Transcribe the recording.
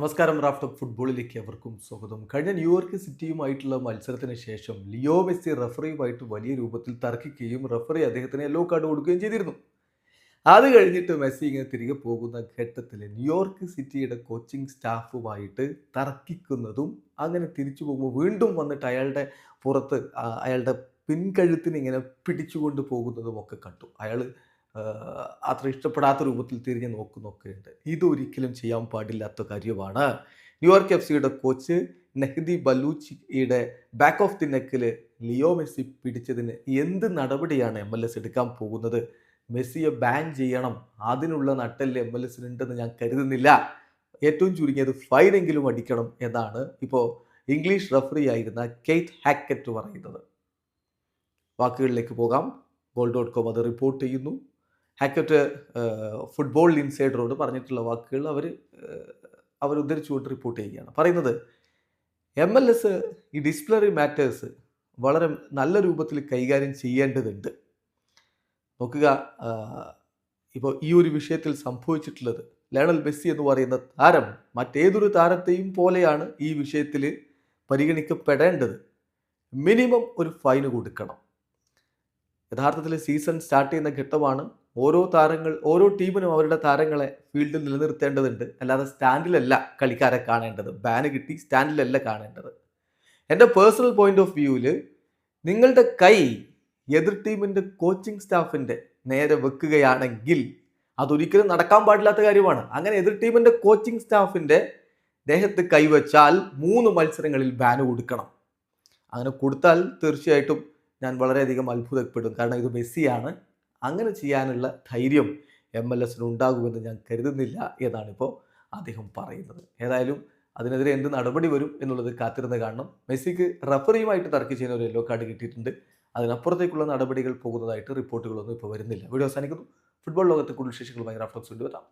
നമസ്കാരം റാഫ്റ്റ് ഫുട്ബോളിലേക്ക് അവർക്കും സ്വാഗതം. കഴിഞ്ഞ ന്യൂയോർക്ക് സിറ്റിയുമായിട്ടുള്ള മത്സരത്തിന് ശേഷം ലിയോ മെസ്സി റഫറിയുമായിട്ട് വലിയ രൂപത്തിൽ തർക്കിക്കുകയും റഫറി അദ്ദേഹത്തിന് യെല്ലോ കാർഡ് കൊടുക്കുകയും ചെയ്തിരുന്നു. അത് കഴിഞ്ഞിട്ട് മെസ്സി ഇങ്ങനെ തിരികെ പോകുന്ന ഘട്ടത്തിൽ ന്യൂയോർക്ക് സിറ്റിയുടെ കോച്ചിങ് സ്റ്റാഫുമായിട്ട് തർക്കിക്കുന്നതും അങ്ങനെ തിരിച്ചു പോകുമ്പോൾ വീണ്ടും വന്നിട്ട് അയാളുടെ പുറത്ത് അയാളുടെ പിൻകഴുത്തിന് ഇങ്ങനെ പിടിച്ചുകൊണ്ട് പോകുന്നതും ഒക്കെ കണ്ടു. അയാൾ അത്ര ഇഷ്ടപ്പെടാത്ത രൂപത്തിൽ തിരിഞ്ഞ് നോക്കുന്നൊക്കെ ഉണ്ട് ഇതൊരിക്കലും ചെയ്യാൻ പാടില്ലാത്ത കാര്യമാണ്. ന്യൂയോർക്ക് എഫ് സിയുടെ കോച്ച് നെഹ്ദി ബലൂച്ചിയുടെ ബാക്ക് ഓഫ് ദി നെക്കിൽ ലിയോ മെസ്സി പിടിച്ചതിന് എന്ത് നടപടിയാണ് എം എൽ എസ് എടുക്കാൻ പോകുന്നത്? മെസ്സിയെ ബാൻ ചെയ്യണം. അതിനുള്ള നട്ടൽ എം എൽ എസിനുണ്ടെന്ന് ഞാൻ കരുതുന്നില്ല. ഏറ്റവും ചുരുങ്ങിയത് ഫൈനെങ്കിലും അടിക്കണം എന്നാണ് ഇപ്പോൾ ഇംഗ്ലീഷ് റഫറി ആയിരുന്ന കെയ്റ്റ് ഹാക്കറ്റ് പറയുന്നത്. വാക്കുകളിലേക്ക് പോകാം. ഗോൾ ഡോട്ട് കോം അത് റിപ്പോർട്ട് ചെയ്യുന്നു. ഹാക്കറ്റ് ഫുട്ബോൾ ഇൻസൈഡറോട് പറഞ്ഞിട്ടുള്ള വാക്കുകൾ അവർ അവർ ഉദ്ധരിച്ചുകൊണ്ട് റിപ്പോർട്ട് ചെയ്യുകയാണ്. പറയുന്നത് എം എൽ എസ് ഈ ഡിസ്പ്ലറി മാറ്റേഴ്സ് വളരെ നല്ല രൂപത്തിൽ കൈകാര്യം ചെയ്യേണ്ടതുണ്ട്. നോക്കുക ഇപ്പോൾ ഈ ഒരു വിഷയത്തിൽ സംഭവിച്ചിട്ടുള്ളത് ലയണൽ മെസ്സി എന്ന് പറയുന്ന താരം മറ്റേതൊരു താരത്തെയും പോലെയാണ് ഈ വിഷയത്തിൽ പരിഗണിക്കപ്പെടേണ്ടത്. മിനിമം ഒരു ഫൈന് കൊടുക്കണം. യഥാർത്ഥത്തിൽ സീസൺ സ്റ്റാർട്ട് ചെയ്യുന്ന ഘട്ടമാണ് ഓരോ താരങ്ങൾ ഓരോ ടീമിനും അവരുടെ താരങ്ങളെ ഫീൽഡിൽ നിലനിർത്തേണ്ടതുണ്ട്. അല്ലാതെ സ്റ്റാൻഡിലല്ല കളിക്കാരെ കാണേണ്ടത്. ബാന് കിട്ടി സ്റ്റാൻഡിലല്ല കാണേണ്ടത്. എന്റെ പേഴ്സണൽ പോയിന്റ് ഓഫ് വ്യൂവിൽ നിങ്ങളുടെ കൈ എതിർ ടീമിന്റെ കോച്ചിങ് സ്റ്റാഫിന്റെ നേരെ വെക്കുകയാണെങ്കിൽ അതൊരിക്കലും നടക്കാൻ പാടില്ലാത്ത കാര്യമാണ്. അങ്ങനെ എതിർ ടീമിന്റെ കോച്ചിങ് സ്റ്റാഫിന്റെ ദേഹത്ത് കൈവച്ചാൽ മൂന്ന് മത്സരങ്ങളിൽ ബാന് കൊടുക്കണം. അങ്ങനെ കൊടുത്താൽ തീർച്ചയായിട്ടും ഞാൻ വളരെയധികം അത്ഭുതപ്പെടും. കാരണം ഇത് മെസ്സിയാണ്. അങ്ങനെ ചെയ്യാനുള്ള ധൈര്യം എം എൽ എസിന് ഉണ്ടാകുമെന്ന് ഞാൻ കരുതുന്നില്ല എന്നാണിപ്പോൾ അദ്ദേഹം പറയുന്നത്. ഏതായാലും അതിനെതിരെ എന്ത് നടപടി വരും എന്നുള്ളത് കാത്തിരുന്ന് കാണണം. മെസ്സിക്ക് റഫറിയുമായിട്ട് തർക്കിച്ചതിന് ഒരു യെല്ലോ കാർഡ് കിട്ടിയിട്ടുണ്ട്. അതിനപ്പുറത്തേക്കുള്ള നടപടികൾ പോകുന്നതായിട്ട് റിപ്പോർട്ടുകളൊന്നും ഇപ്പോൾ വരുന്നില്ല. വീഡിയോ അവസാനിക്കുന്നു. ഫുട്ബോൾ ലോകത്തെ കൂടുതൽ വിശേഷങ്ങളുമായി റാഫ്റ്റോക്സ് കൊണ്ടുവരാം